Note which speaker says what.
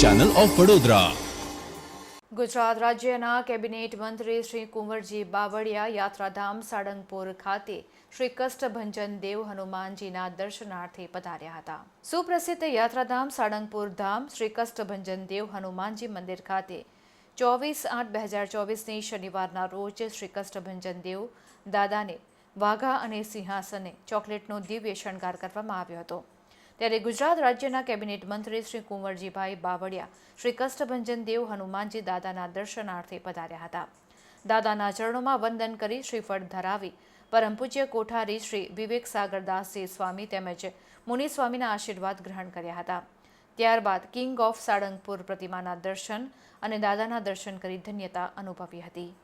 Speaker 1: Channel of Vadodara
Speaker 2: Gujarat રાજ્યના cabinet મંત્રી શ્રી કુંવરજી બાવળિયા યાત્રાધામ સાળંગપુર ખાતે શ્રી કષ્ટભંજન દેવ હનુમાનજીના દર્શનાર્થે પધાર્યા હતા. સુપ્રસિદ્ધ યાત્રાધામ સાળંગપુર ધામ શ્રી કષ્ટભંજન દેવ હનુમાનજી મંદિર ખાતે ચોવીસ આઠ બે હજાર ચોવીસની શનિવારના રોજ શ્રી કષ્ટભંજન દેવ દાદાને વાઘા અને સિંહાસને ચોકલેટનો દિવ્ય શણગાર કરવામાં આવ્યો હતો. ત્યારે ગુજરાત રાજ્યના કેબિનેટ મંત્રી શ્રી કુંવરજીભાઈ બાવળિયા, શ્રી કષ્ટભંજન દેવ હનુમાનજી દાદાના દર્શનાર્થે પધાર્યા હતા. દાદાના ચરણોમાં વંદન કરી શ્રીફળ ધરાવી, પરમ પૂજ્ય કોઠારી શ્રી વિવેક સાગરદાસજી સ્વામી તેમજ મુનિ સ્વામીના આશીર્વાદ ગ્રહણ કર્યા હતા. ત્યારબાદ કિંગ ઓફ સાળંગપુર પ્રતિમાના દર્શન અને દાદાના દર્શન કરી ધન્યતા અનુભવી હતી.